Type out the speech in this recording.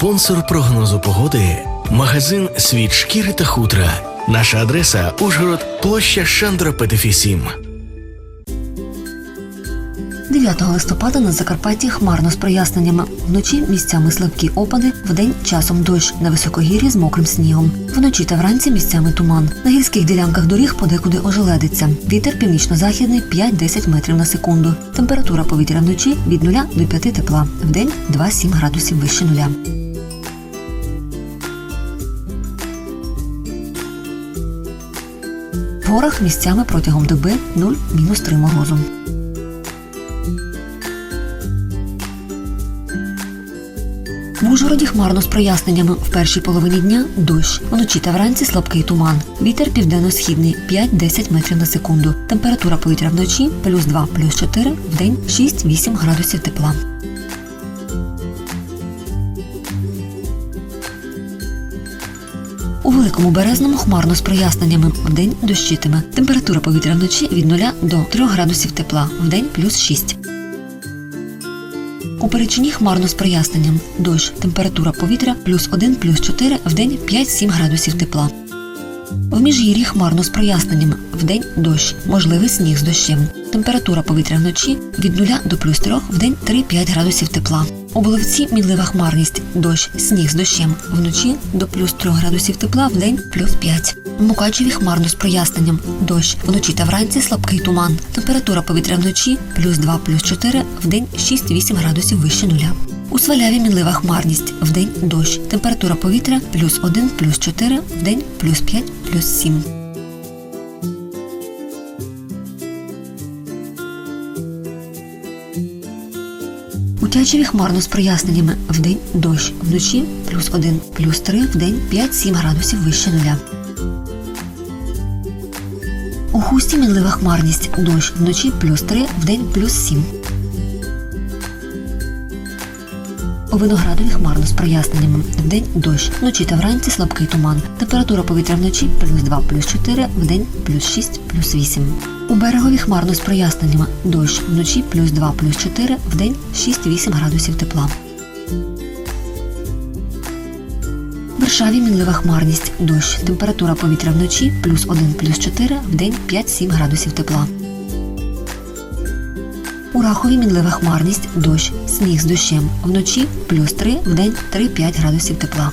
Спонсор прогнозу погоди магазин Світ шкіри та хутра. Наша адреса Ужгород, площа Шандра Петефі 7. 9 листопада на Закарпатті хмарно з проясненнями. Вночі місцями слабкі опади, вдень часом дощ на високогір'ї з мокрим снігом. Вночі та вранці місцями туман. На гірських ділянках доріг подекуди ожеледиться. Вітер північно-західний 5-10 метрів на секунду. Температура повітря вночі від 0 до 5 тепла. Вдень 2-7 градусів вище нуля. Горах місцями протягом доби 0-3 морозу. В Ужгороді хмарно з проясненнями. В першій половині дня дощ. Вночі та вранці слабкий туман. Вітер південно-східний 5-10 метрів на секунду. Температура повітря вночі плюс 2, плюс 4, вдень 6-8 градусів тепла. У великому березному хмарно з проясненнями. Вдень дощитиме. Температура повітря вночі від 0 до 3 градусів тепла. Вдень плюс 6. У перечині хмарно з проясненням. Дощ. Температура повітря плюс 1, плюс 4, вдень 5-7 градусів тепла. В міжгір'ї хмарно з проясненнями. Вдень дощ. Можливий сніг з дощем. Температура повітря вночі від 0 до плюс 3, вдень 3-5 градусів тепла. У Боловці мінлива хмарність. Дощ, сніг з дощем. Вночі до плюс 3 градусів тепла, вдень плюс 5. Мукачеві хмарно з проясненням. Дощ. Вночі та вранці слабкий туман. Температура повітря вночі плюс 2, плюс 4, вдень 6-8 градусів вище нуля. У Сваляві мінлива хмарність. Вдень дощ. Температура повітря плюс 1, плюс 4, вдень плюс 5, плюс 7. У Тячеві хмарно з проясненнями. Вдень дощ. Вночі плюс 1, плюс 3, вдень 5-7 градусів вище нуля. У хусті мінлива хмарність. Дощ. Вночі плюс 3, вдень плюс 7. У виноградові хмарно з проясненнями. Вдень дощ. Вночі та вранці слабкий туман. Температура повітря вночі плюс 2, плюс 4, вдень плюс 6, плюс 8. У берегові хмарно з проясненнями. Дощ. Вночі плюс 2, плюс 4, вдень 6-8 градусів тепла. В Варшаві мінлива хмарність. Дощ. Температура повітря вночі плюс 1, плюс 4, вдень 5-7 градусів тепла. У Рахові мінлива хмарність, дощ, сніг з дощем. Вночі плюс 3, вдень 3-5 градусів тепла.